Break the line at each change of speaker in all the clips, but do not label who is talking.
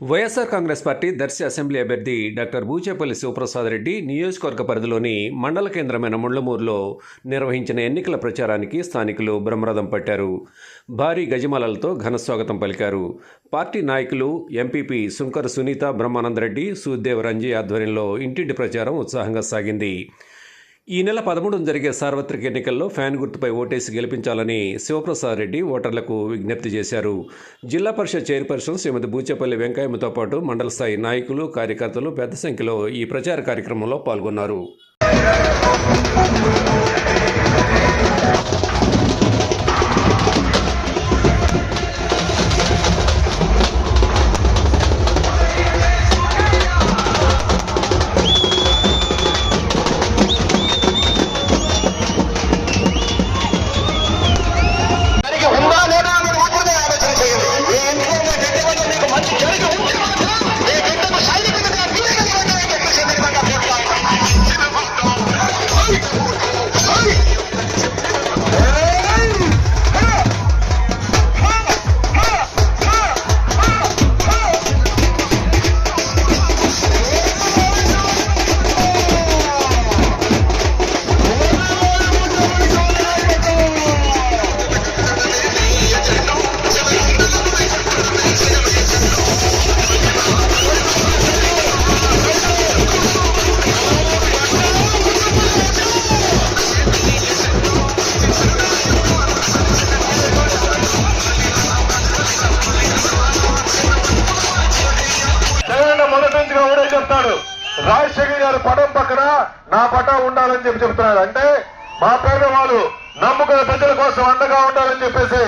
YSR Congress party Darsi assembly అభ్యర్థి doctor Buchepalli Sivaprasad Reddy నియోజకవర్గ పరిధిలోని మండల కేంద్రమైన ముళ్ళమూరులో నిర్వహించిన ఎన్నికల ప్రచారానికి స్థానికులు బ్రహ్మరథం పట్టారు. భారీ గజమాలలతో ఘనస్వాగతం పలికారు. పార్టీ నాయకులు ఎంపీపీ సుంకర్ సునీత బ్రహ్మానందరెడ్డి సుదేవ్ రంజీ ఆధ్వర్యంలో ఇంటింటి ప్రచారం ఉత్సాహంగా సాగింది. ఈ నెల పదమూడున జరిగే సార్వత్రిక ఎన్నికల్లో ఫ్యాన్ గుర్తుపై ఓటేసి గెలిపించాలని శివప్రసాద్ రెడ్డి ఓటర్లకు విజ్ఞప్తి చేశారు. జిల్లా పరిషత్ చైర్పర్సన్ శ్రీమతి బూచేపల్లి వెంకయ్యమ్మతో పాటు మండల స్థాయి నాయకులు కార్యకర్తలు పెద్ద సంఖ్యలో ఈ ప్రచార కార్యక్రమంలో పాల్గొన్నారు.
ఒకటే రాజశేఖర్ గారి పటం పక్కన నా పటం ఉండాలని చెప్పి చెప్తున్నాడు అంటే మా పేదవాళ్ళు నమ్ముకున్న ప్రజల కోసం అండగా ఉండాలని చెప్పేసి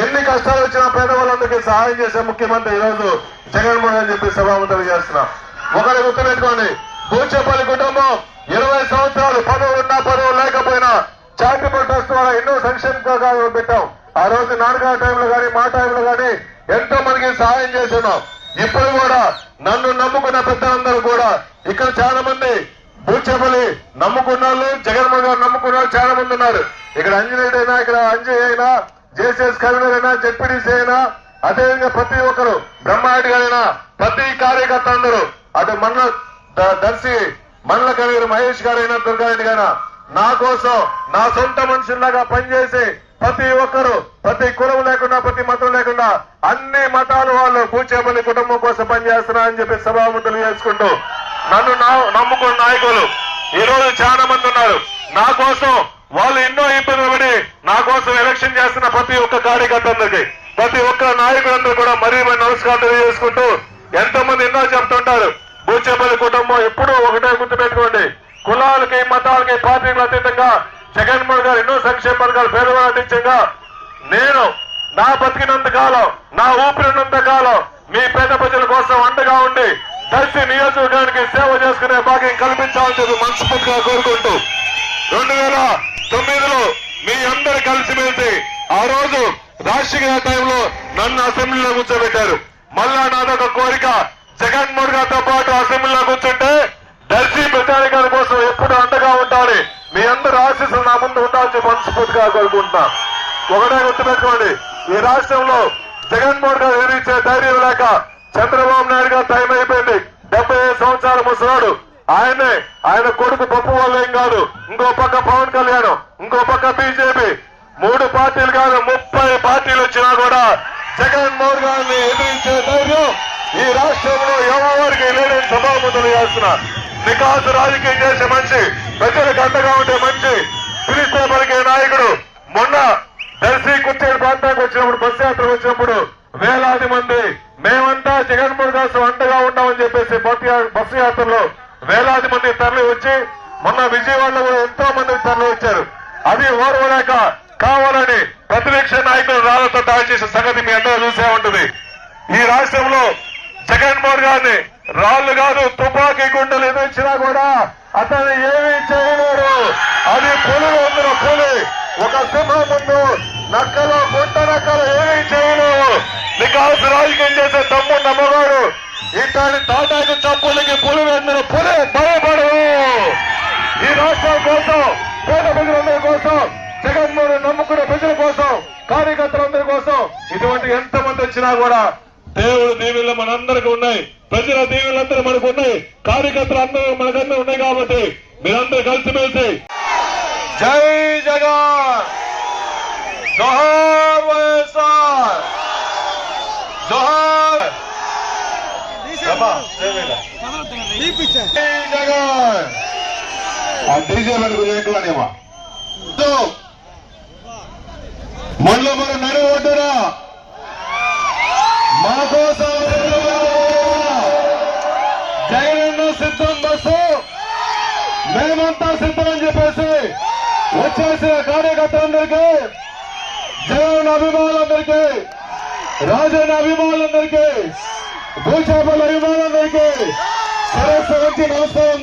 ఎన్ని కష్టాలు వచ్చినా పేదవాళ్ళందరికీ సహాయం చేసే ముఖ్యమంత్రి ఈరోజు జగన్మోహన్ అని చెప్పి సభావంతం చేస్తున్నాం. ఒకరి గుర్తుపెట్టుకోండి. బూచేపల్లి కుటుంబం ఇరవై సంవత్సరాలు పదవులు ఉన్నా పదవులు లేకపోయినా చారిటబుల్ ట్రస్ట్ ద్వారా ఎన్నో సంక్షేమ పథకాలు పెట్టాం. ఆ రోజు నాన్నగారి టైంలో కానీ మా టైంలో కానీ ఎంతో మందికి సహాయం చేస్తున్నాం. ఇప్పుడు కూడా నన్ను నమ్ముకున్న పెద్దలందరూ కూడా ఇక్కడ చాలా మంది బూచేపల్లి నమ్ముకున్నాళ్ళు జగన్మోహన్ గారు నమ్ముకున్న వాళ్ళు చాలా మంది ఉన్నారు. ఇక్కడ అంజనేయుడు అయినా ఇక్కడ అంజయ్ అయినా జేసీఎస్ కన్వీనర్ అయినా జెడ్పీడీసీ అయినా అదేవిధంగా ప్రతి ఒక్కరు బ్రహ్మారెడ్డి గారైనా ప్రతి కార్యకర్త అందరూ అటు మండల దర్శి మండల కన్వీనర్ మహేష్ గారైనా దుర్గారెడ్డి గారైనా నా కోసం నా సొంత మనుషుల్లాగా పనిచేసి ప్రతి ఒక్కరు ప్రతి కులం లేకుండా ప్రతి మతం లేకుండా అన్ని మతాల వాళ్ళు పూచేపల్లి కుటుంబం కోసం పనిచేస్తున్నారని చెప్పి సభాముఖులు చేసుకుంటూ నన్ను నమ్ముకున్న నాయకులు ఈ రోజు చాలా మంది ఉన్నారు. నా కోసం వాళ్ళు ఎన్నో ఇబ్బందులు పడి నా కోసం ఎలక్షన్ చేస్తున్న ప్రతి ఒక్క కార్యకర్త ప్రతి ఒక్క నాయకులందరూ కూడా మరీ మరి నమస్కారం తెలియజేసుకుంటూ ఎంతో మంది ఎన్నో చెప్తుంటారు. బూచేపల్లి కుటుంబం ఎప్పుడూ ఒకటే గుర్తుపెట్టుకోండి. కులాలకి మతాలకి పార్టీలకు అతీతంగా జగన్మోహన్ గారు ఎన్నో సంక్షేమ పథకాలు పేదవాళ్ళు అందించగా నేను నా బతికినంత కాలం నా ఊపిరినంత కాలం మీ పేద ప్రజల కోసం అండగా ఉండి దర్శి నియోజకవర్గానికి సేవ చేసుకునే భాగ్యం కల్పించాలని చెప్పి మనస్ఫూర్తిగా కోరుకుంటూ రెండు వేల తొమ్మిదిలో మీ అందరు కలిసిమెలిసి ఆ రోజు రాజశేఖర టైంలో నన్ను అసెంబ్లీలో కూర్చోబెట్టారు. మళ్ళా నాదొక కోరిక జగన్మోహన్ గారితో పాటు అసెంబ్లీలో కూర్చుంటే దర్శి ప్రచారికాల కోసం ఎప్పుడు అండగా ఉంటారని మీ అందరు ఆశీస్సులు నా ముందు ఉండాలని మనస్ఫూర్తిగా కోరుకుంటున్నా ఒకటే గుర్తుపెట్టుకోండి ఈ రాష్ట్రంలో జగన్మోహన్ గారు వివరించే ధైర్యం లేక చంద్రబాబు నాయుడు గారు టైం అయిపోయింది. డెబ్బై ఐదు సంవత్సరాల ముసలాడు. ఆయనే ఆయన కొడుకు పప్పు వల్ల ఏం కాదు. ఇంకో పక్క పవన్ కళ్యాణ్ ఇంకో పక్క బీజేపీ. మూడు పార్టీలు కాదు ముప్పై పార్టీలు వచ్చినా కూడా జగన్మోహన్ గారిని ఎదిరించే ధైర్యం ఈ రాష్ట్రంలో ఎవరికి లేని సభాముఖులు చేస్తున్నా నికాసు రాజకీయం చేసే మంచి ప్రజలకు అండగా ఉండే మంచి వచ్చినప్పుడు బస్సు యాత్ర వచ్చినప్పుడు వేలాది మంది మేమంతా జగన్మోహన్ కోసం అండగా ఉన్నామని చెప్పేసి బస్సు యాత్రలో వేలాది మంది తరలి వచ్చి మొన్న విజయవాడలో కూడా ఎంతో మంది తరలి వచ్చారు. అది ఓర్వలేక కావాలని ప్రతిపక్ష నాయకులు రాళ్ళతో దాడి చేసిన సంగతి మీ అందరూ చూసే ఉంటుంది. ఈ రాష్ట్రంలో జగన్మోహన్ గారిని రాళ్ళు కాదు తుపాకీ గుండెలు ఎదురించినా కూడా అతను ఏమీ చేయలేరు. అది పులి వందల పులి. ఒక సింహం ముందు నక్కలో గుంట నక్కలు ఏమీ చేయలేవు నికాల్సి రాజకీయం చేసే తమ్ముడు నమ్మగాడు ఇంటాని తాటాకి చప్పులకి పులి వేసిన పులి భయపడు ఈ రాష్ట్రం కోసం పేద ప్రజలందరి కోసం జగన్మోహన్ నమ్ముకునే ప్రజల కోసం కార్యకర్తలందరి కోసం ఇటువంటి ఎంతమంది వచ్చినా కూడా దేవుడు దీవులు మనందరికీ ఉన్నాయి. ప్రజల దీవులందరూ మనకు ఉన్నాయి. కార్యకర్తలు అందరూ మనకందరూ ఉన్నాయి కాబట్టి మీరందరూ కలిసిమెలిసి జై జగన్! జోహార్ వైఎస్ఆర్! జోహార్! అమ్మా, జై జగన్. జై జగన్ ఆ డీజే వెనుక చేయట్లేనేమో మండల మన నడు ఒడ్డురా మా కోసం జగనన్న సిద్ధం బస్సు. మేమంతా సిద్ధం అని చెప్పేసి వచ్చేసిన కార్యకర్తలందరికీ జగన్ అభిమానులందరికీ రాజన్న అభిమానులందరికీ భూచేపల అభిమానులందరికీ సరస్సు వచ్చి నమస్కారం.